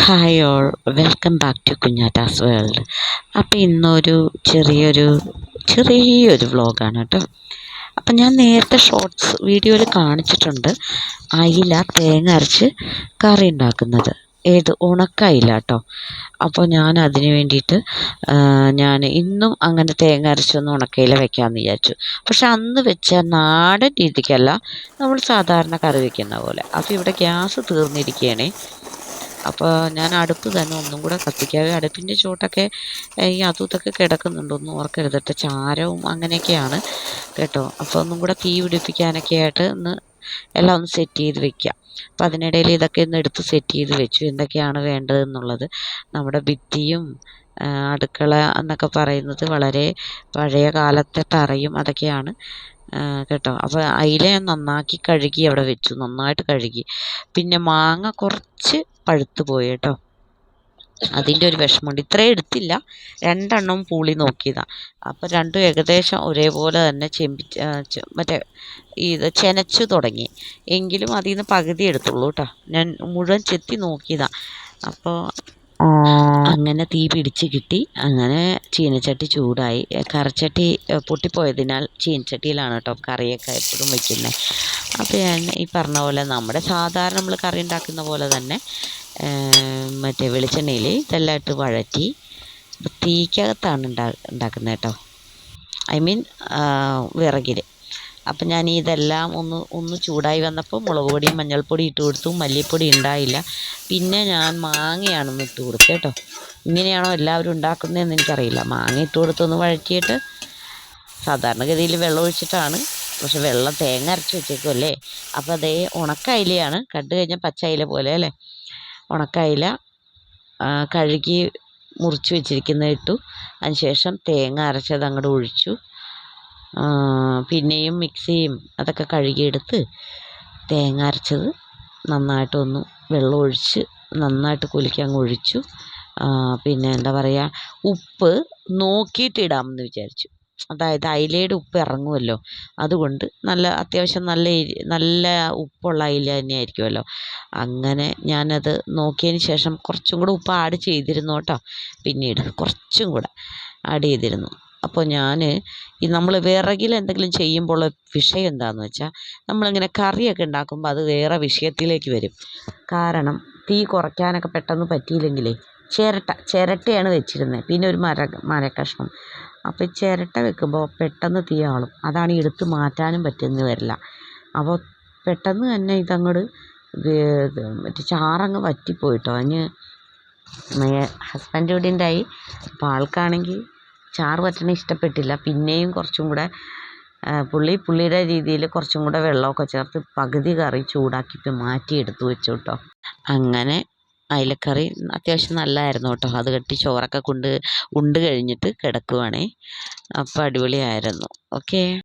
Hi all welcome back to Kunjatta's world അപ്പോൾ ഇന്നൊരു ചെറിയൊരു ചെറിയൊരു വ്ളോഗാണ് കേട്ടോ അപ്പം ഞാൻ നേരത്തെ ഷോർട്സ് വീഡിയോയിൽ കാണിച്ചിട്ടുണ്ട്. അയില തേങ്ങ അരച്ച് കറി ഉണ്ടാക്കുന്നത് ഏത്? ഉണക്കയില കേട്ടോ അപ്പോൾ ഞാൻ അതിന് വേണ്ടിയിട്ട് ഞാൻ ഇന്നും അങ്ങനെ തേങ്ങ അരച്ചൊന്ന് ഉണക്കയില വെക്കാമെന്ന് വിചാരിച്ചു. പക്ഷെ അന്ന് വെച്ച നാടൻ രീതിക്കല്ല നമ്മൾ സാധാരണ കറി വെക്കുന്ന പോലെ. അപ്പോൾ ഇവിടെ ഗ്യാസ് തീർന്നിരിക്കുകയാണേ അപ്പോൾ ഞാൻ അടുപ്പ് തന്നെ ഒന്നും കൂടെ കത്തിക്കാതെ അടുപ്പിന്റെ ചുവട്ടൊക്കെ ഈ അതുതൊക്കെ കിടക്കുന്നുണ്ട്. ഒന്നും ഓർക്കരുത് കേട്ടോ ചാരവും അങ്ങനെയൊക്കെയാണ് കേട്ടോ. അപ്പോൾ ഒന്നും കൂടെ തീ പിടിപ്പിക്കാനൊക്കെ ആയിട്ട് ഒന്ന് എല്ലാം ഒന്ന് സെറ്റ് ചെയ്ത് വെക്കാം. അപ്പോൾ അതിനിടയിൽ ഇതൊക്കെ ഒന്ന് എടുത്ത് സെറ്റ് ചെയ്ത് വെച്ചു. എന്തൊക്കെയാണ് വേണ്ടതെന്നുള്ളത്. നമ്മുടെ ഭിത്തിയും അടുക്കള എന്നൊക്കെ പറയുന്നത് വളരെ പഴയ കാലത്തെ തറയും അതൊക്കെയാണ് കേട്ടോ. അപ്പോൾ ഞാൻ നന്നാക്കി കഴുകി അവിടെ വെച്ചു നന്നായിട്ട് കഴുകി. പിന്നെ മാങ്ങ കുറച്ച് പഴുത്ത് പോയി കേട്ടോ. അതിന്റെ ഒരു വിഷമമുണ്ട്. ഇത്രയും എടുത്തില്ല. രണ്ടെണ്ണം പൂളി നോക്കിയതാണ് അപ്പോൾ രണ്ടും ഏകദേശം ഒരേപോലെ തന്നെ ചെമ്പി മറ്റേ ഇത് ചെനച്ചു തുടങ്ങി. എങ്കിലും അതിൽ നിന്ന് പകുതി എടുത്തുള്ളൂ കേട്ടോ. ഞാൻ മുഴുവൻ ചെത്തി നോക്കിയതാണ് അപ്പോൾ അങ്ങനെ തീ പിടിച്ച് കിട്ടി. അങ്ങനെ ചീനച്ചട്ടി ചൂടായി. കറിച്ചട്ടി പൊട്ടിപ്പോയതിനാൽ ചീനച്ചട്ടിയിലാണ് കേട്ടോ കറിയൊക്കെ എപ്പോഴും വയ്ക്കുന്നത് അപ്പോൾ ഞാൻ ഈ പറഞ്ഞ പോലെ നമ്മുടെ സാധാരണ നമ്മൾ കറി ഉണ്ടാക്കുന്ന പോലെ തന്നെ മറ്റേ വെളിച്ചെണ്ണയിൽ ഇതെല്ലാം ഇട്ട് വഴറ്റി തീക്കകത്താണ് ഉണ്ടാ ഉണ്ടാക്കുന്നത് കേട്ടോ ഐ മീൻ വിറകിൽ അപ്പം ഞാൻ ഇതെല്ലാം ഒന്ന് ഒന്ന് ചൂടായി വന്നപ്പോൾ മുളക് പൊടിയും മഞ്ഞൾപ്പൊടി ഇട്ട് കൊടുത്തു. മല്ലിപ്പൊടി ഉണ്ടായില്ല. പിന്നെ ഞാൻ മാങ്ങയാണെന്ന് ഇട്ട് കൊടുത്തു കേട്ടോ. ഇങ്ങനെയാണോ എല്ലാവരും ഉണ്ടാക്കുന്നതെന്ന് എനിക്കറിയില്ല. മാങ്ങ ഇട്ട് കൊടുത്തൊന്ന് വഴറ്റിയിട്ട് സാധാരണഗതിയിൽ വെള്ളം ഒഴിച്ചിട്ടാണ്. പക്ഷെ വെള്ളം തേങ്ങ അരച്ച് വെച്ചേക്കുമല്ലേ അപ്പോൾ അതേ ഉണക്കയിലയാണ് കണ്ടു കഴിഞ്ഞാൽ പച്ച അയില പോലെ അല്ലേ? ഉണക്കയില കഴുകി മുറിച്ച് വെച്ചിരിക്കുന്നത് ഇട്ടു. അതിന് ശേഷം തേങ്ങ അരച്ചത് അങ്ങോട്ട് ഒഴിച്ചു. പിന്നെയും മിക്സിയും അതൊക്കെ കഴുകിയെടുത്ത് തേങ്ങ അരച്ചത് നന്നായിട്ടൊന്ന് വെള്ളം ഒഴിച്ച് നന്നായിട്ട് കുലുക്കി ഒഴിച്ചു. പിന്നെ എന്താ പറയുക ഉപ്പ് നോക്കിയിട്ടിടാമെന്ന് വിചാരിച്ചു. അതായത് അയിലയുടെ ഉപ്പ് ഇറങ്ങുമല്ലോ. അതുകൊണ്ട് നല്ല അത്യാവശ്യം നല്ല നല്ല ഉപ്പുള്ള അയില തന്നെ ആയിരിക്കുമല്ലോ അങ്ങനെ ഞാനത് നോക്കിയതിന് ശേഷം കുറച്ചും കൂടെ ഉപ്പ് ആഡ് ചെയ്തിരുന്നു കേട്ടോ. പിന്നീട് കുറച്ചും കൂടെ ആഡ് ചെയ്തിരുന്നു. അപ്പോൾ ഞാൻ ഈ നമ്മൾ വിറകിൽ എന്തെങ്കിലും ചെയ്യുമ്പോൾ വിഷയം എന്താണെന്ന് വെച്ചാൽ നമ്മളിങ്ങനെ കറിയൊക്കെ ഉണ്ടാക്കുമ്പോൾ അത് വേറെ വിഷയത്തിലേക്ക് വരും. കാരണം തീ കുറയ്ക്കാനൊക്കെ പെട്ടെന്ന് പറ്റിയില്ലെങ്കിലേ ചിരട്ട ചിരട്ടയാണ് വെച്ചിരുന്നത് പിന്നെ ഒരു മര മരക്കഷ്ണം. അപ്പോൾ ചിരട്ട വെക്കുമ്പോൾ പെട്ടെന്ന് തീ ആളും. അതാണ് എടുത്ത് മാറ്റാനും പറ്റുന്ന വരില്ല. അപ്പോൾ പെട്ടെന്ന് തന്നെ ഇതങ്ങോട്ട് മറ്റേ ചാറങ്ങ് വറ്റിപ്പോയിട്ടോ. അതിന് ഹസ്ബൻഡ് ഇവിടെ ഉണ്ടായി അപ്പോൾ ആൾക്കാണെങ്കിൽ ചാറ് വറ്റണ ഇഷ്ടപ്പെട്ടില്ല. പിന്നെയും കുറച്ചും കൂടെ പുള്ളി പുള്ളിയുടെ രീതിയിൽ കുറച്ചും കൂടെ വെള്ളമൊക്കെ ചേർത്ത് പകുതി കറി ചൂടാക്കിയിട്ട് മാറ്റി എടുത്തു വെച്ചു കേട്ടോ അങ്ങനെ അയിലക്കറി അത്യാവശ്യം നല്ലതായിരുന്നു കേട്ടോ. അത് കെട്ടി ചോറൊക്കെ കൊണ്ട് ഉണ്ട് കഴിഞ്ഞിട്ട് കിടക്കുവാണേ. അപ്പോൾ അടിപൊളിയായിരുന്നു. ഓക്കേ.